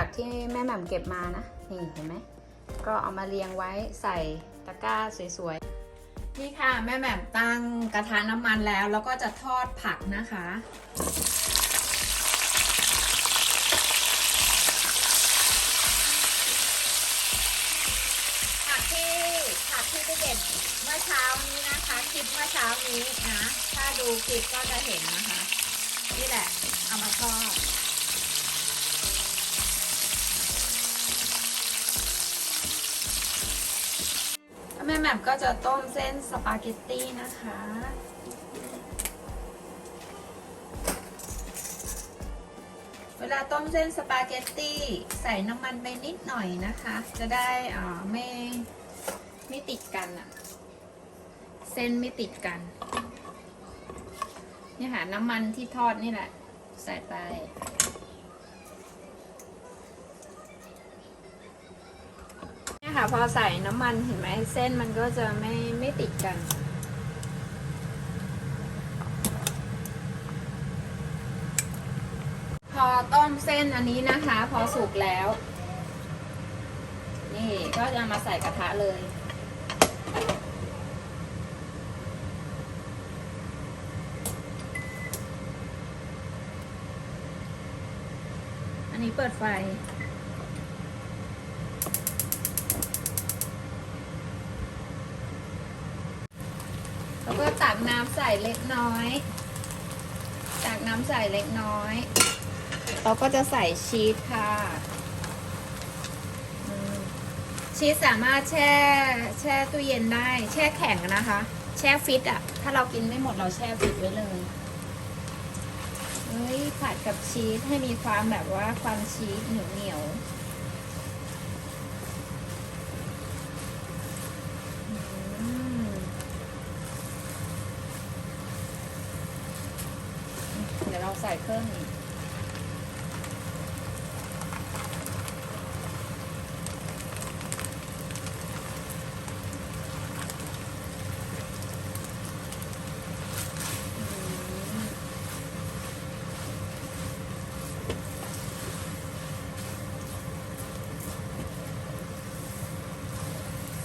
ผักที่แม่แหม่มเก็บมานะ นี่เห็นไหม ก็เอามาเรียงไว้ใส่ตะกร้าสวยๆ นี่ค่ะแม่แหม่มตั้งกระทะน้ำมันแล้ว แล้วก็จะทอดผักนะคะผักที่ผักที่ไปเด็ดเมื่อเช้านี้นะคะคลิปเมื่อเช้านี้นะ ถ้าดูคลิปก็จะเห็นนะคะ นี่แหละ เอามาทอด ม่แหม่มก็จะต้มเส้นสปาเกตตี้นะคะ เวลาต้มเส้นสปาเกตตี้ใส่น้ำมันไปนิดหน่อยนะคะ จะได้อ่าไม่ไม่ติดกันอะเส้นไม่ติดกันเนี่ยค่ะน้ำมันที่ทอดนี่แหละ ใส่ไป เนี่ย ค่ะ พอใส่น้ำมันเห็นไหมเส้นมันก็จะไม่ไม่ติดกัน พอต้มเส้นอันนี้นะคะ พอสุกแล้ว นี่ก็จะมาใส่กระทะเลยอันนี้เปิดไฟ แล้วก็ ตักน้ำใส่เล็กน้อย ตักน้ำใส่เล็กน้อย เราก็จะใส่ชีสค่ะชีสสามารถแช่แช่ตู้เย็นได้ แช่แข็งนะคะ แช่ฟิตอะถ้าเรากินไม่หมดเราแช่ฟิตไว้เลยเฮ้ยผัดกับชีสให้มีความแบบว่าความชีสเหนียวเหนียวๆอืมเดี๋ยวเรา ใส่เพิ่มอีก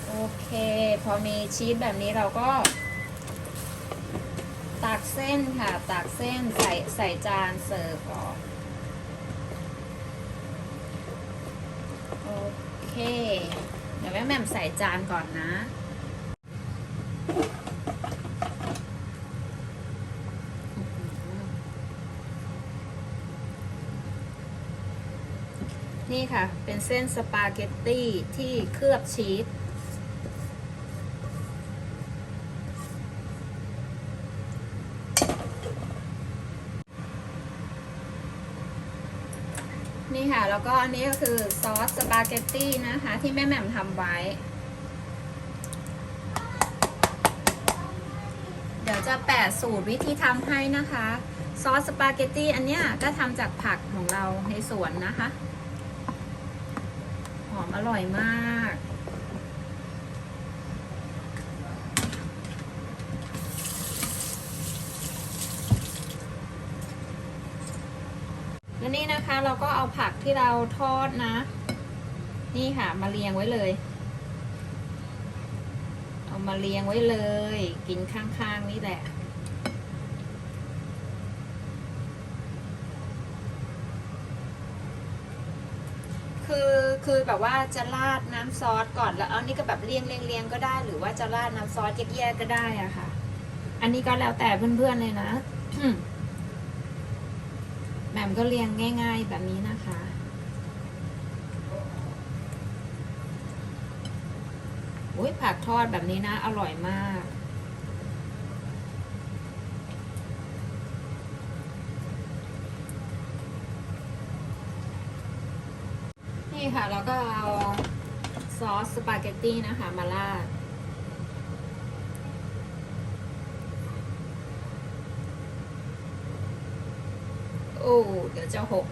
โอเค พอมีชีสแบบนี้เราก็ เส้นค่ะตักเส้นใส่ใส่จานเสิร์ฟก่อนโอเค เดี๋ยวแม่แหม่มใส่จานก่อนนะนี่ค่ะ เป็นเส้นสปาเกตตี้ที่เคลือบชีส นี่ค่ะ แล้วก็อันนี้ก็คือซอสสปาเกตตี้นะคะ ที่แม่แหม่มทำไว้ เดี๋ยวจะแปะสูตรวิธีทำให้นะคะ ซอสสปาเกตตี้อันเนี้ยก็ทำจากผักของเราในสวนนะคะ หอมอร่อยมาก แล้วนี่นะคะเราก็เอาผักที่เราทอดนะ นี่ค่ะ มาเรียงไว้เลย เอามาเรียงไว้เลย กินข้างๆนี่แหละคือคือแบบว่าจะราดน้ำซอสก่อนแล้วเอานี่ก็แบบเรียงเรียงเรียงก็ได้ หรือว่าจะราดน้ำซอสแยกๆก็ได้อะค่ะ อันนี้ก็แล้วแต่เพื่อนๆเลยนะ แหม่มก็เรียงง่าย ๆ แบบนี้นะคะ อุ้ยผักทอดแบบนี้นะ อร่อยมาก นี่ค่ะ แล้วก็เอาซอสสปาเกตตี้นะคะ มาราด โอ้เดี๋ยวจะหก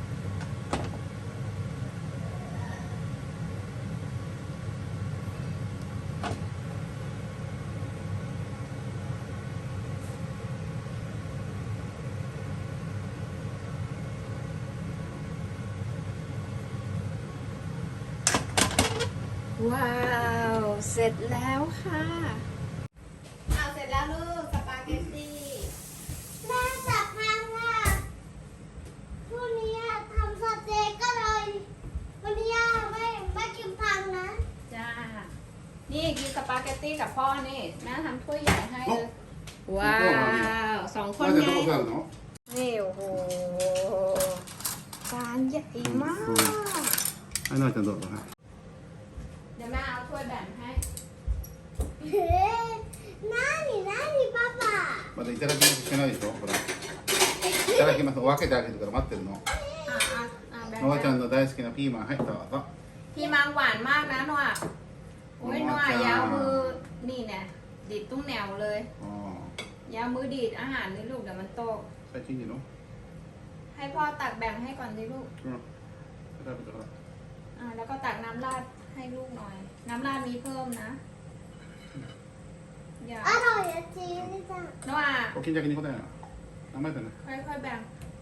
ว้าว เสร็จแล้วค่ะ นี่กินสปาเกตตี้กับพ่อนี่แม่ทำถ้วยใหญ่ให้เลย ว้าวสองคน まだ ไง どこあるの นี่โอ้โหจานใหญ่มาก はい、なあちゃんどうぞ。はい เดี๋ยวแม่เอาถ้วยแบ่งให้ เฮ้ย何何パパまだいただきますしてないでしょほら。いただきます。分けてあげるから待ってるの。 อ่าอ่าอ่าแบ่ง のあちゃ ให้ んの大好きなピーマン入ったわ。 พี่มังหวานมากนะนัว โอ้ยน่อยาวมือนี่เนี่ยดีดตุ้งแนวเลยยาวมือดีดอาหารนี่ลูกเดี๋ยวมันโตใช่จริงดิเนาะให้พ่อตักแบ่งให้ก่อนดิลูกได้ไปแล้วอ่าแล้วก็ตักน้ำราดให้ลูกหน่อย น้ำราดมีเพิ่มนะ อย่าอร่อยจริงนี่จ้ะโนอาเขากินจากนี้เขาได้เหรอน้ำไม่แต่นะค่อยๆแบ่ง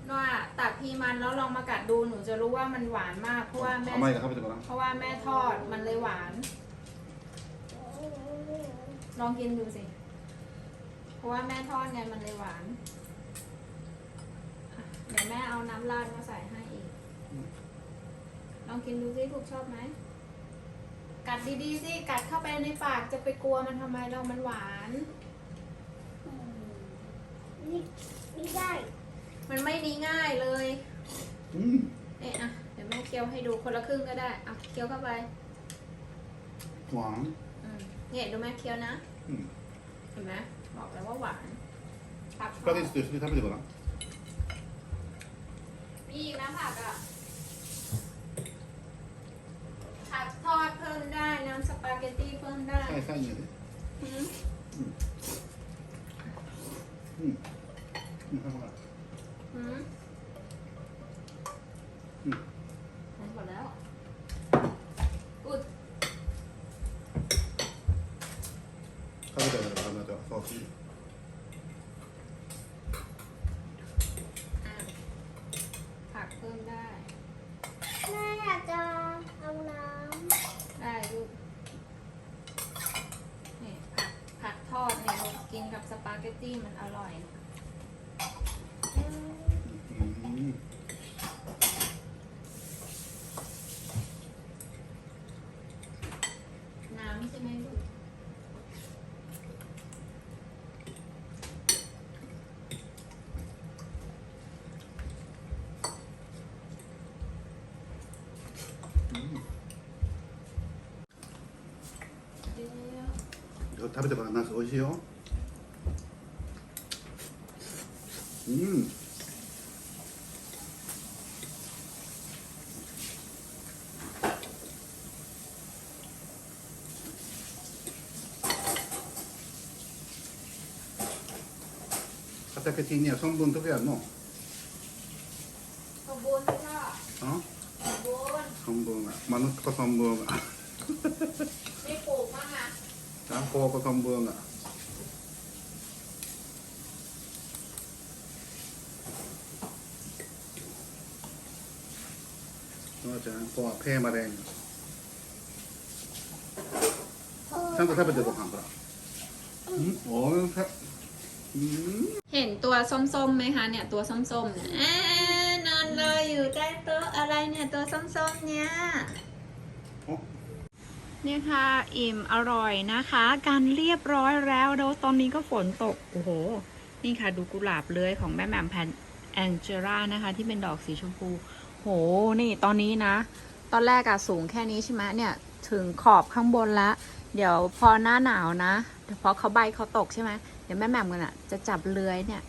นอาตักพีมันแล้วลองมากัดดูหนูจะรู้ว่ามันหวานมากเพราะว่าแม่เพราะว่าแม่ทอดมันเลยหวาน ลองกินดูสิ เพราะว่าแม่ทอดไงมันเลยหวาน เดี๋ยวแม่เอาน้ำราดมาใส่ให้อีก ลองกินดูสิถูกชอบไหม กัดดีๆสิ กัดเข้าไปในปากจะไปกลัวมันทำไมเรามันหวาน นี่ไม่ได้ มันไม่ดีง่ายเลยเอ๊ะอะ เดี๋ยวแม่เคี้ยวให้ดูคนละครึ่งก็ได้ อะเคี้ยวเข้าไป หวาน เนี่ยดูแม่เคี้ยวนะ うん。 เห็นไหมบอกแล้วว่าหวานผัก スパゲッティと一緒に食べてごらん。 มีอีกนะผักอ่ะ ผักทอดเพิ่มได้ น้ำสปาเกตตี้เพิ่มได้ はい、サインやで。 หืม うん。うん、ほら。 หืม うん。 เกตตี้มันอร่อย ำอืม うん。 น้ำใช่ไหมลูก เดี๋ยว 食べてごらん、ナス美味しいよ。 うん。畑地には孫分とけやんの。 สมบูรณ์ไหมล่ะ あ สมบูรณ์ 孫分が。マヌッコ孫分が。 ไม่ปลูกบ้างอ่ะ ちゃんぽこ孫分が。 อกจากนั้เพราะว่าแพ้มาแรงท่านก็ถ้าเป็นเด็กบอกหางปลาอ๋อคเห็นตัวส้มๆไหมคะเนี่ยตัวส้มๆเนี่ยนอนรออยู่ใต้โต๊ะอะไรเนี่ยตัวส้มๆเนี่ยเนี่ยค่ะอิ่มอร่อยนะคะ การเรียบร้อยแล้วแล้วตอนนี้ก็ฝนตกโอ้โห นี่ค่ะดูกุหลาบเลยของแม่แหม่มแพนแองเจล่านะคะ ที่เป็นดอกสีชมพู โห นี่ตอนนี้นะ ตอนแรกอะสูงแค่นี้ใช่ไหมเนี่ย ถึงขอบข้างบนละ เดี๋ยวพอหน้าหนาวนะเดี๋ยวพอเขาใบเขาตกใช่ไหมเดี๋ยวแม่แหม่มกันอะจะจับเลื้อยเนี่ย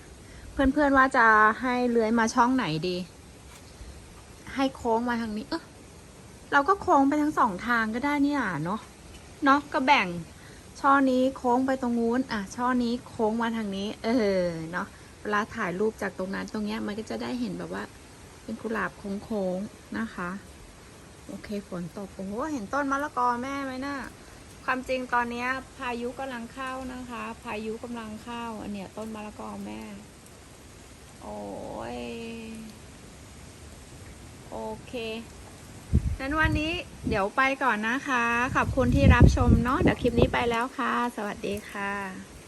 เพื่อนๆว่าจะให้เลื้อยมาช่องไหนดี ให้โค้งมาทางนี้ เออเราก็โค้งไปทั้งสองทางก็ได้นี่อะเนาะ เนาะก็แบ่งช่อนี้โค้งไปตรงนู้น อะ ช่อนี้โค้งมาทางนี้ เออ เนาะ เวลาถ่ายรูปจากตรงนั้นตรงเนี้ยมันก็จะได้เห็นแบบว่า เป็นกุหลาบโค้งๆนะคะ โอเคฝนตก โอ้โหเห็นต้นมะละกอแม่ไหมนะ่ะความจริงตอนนี้พายุกำลังเข้านะคะ พายุกำลังเข้า อันเนี้ยต้นมะละกอแม่ โอ้ยโอเคนั้นวันนี้เดี๋ยวไปก่อนนะคะ ขอบคุณที่รับชมเนาะเดี๋ยวคลิปนี้ไปแล้วค่ะ สวัสดีค่ะ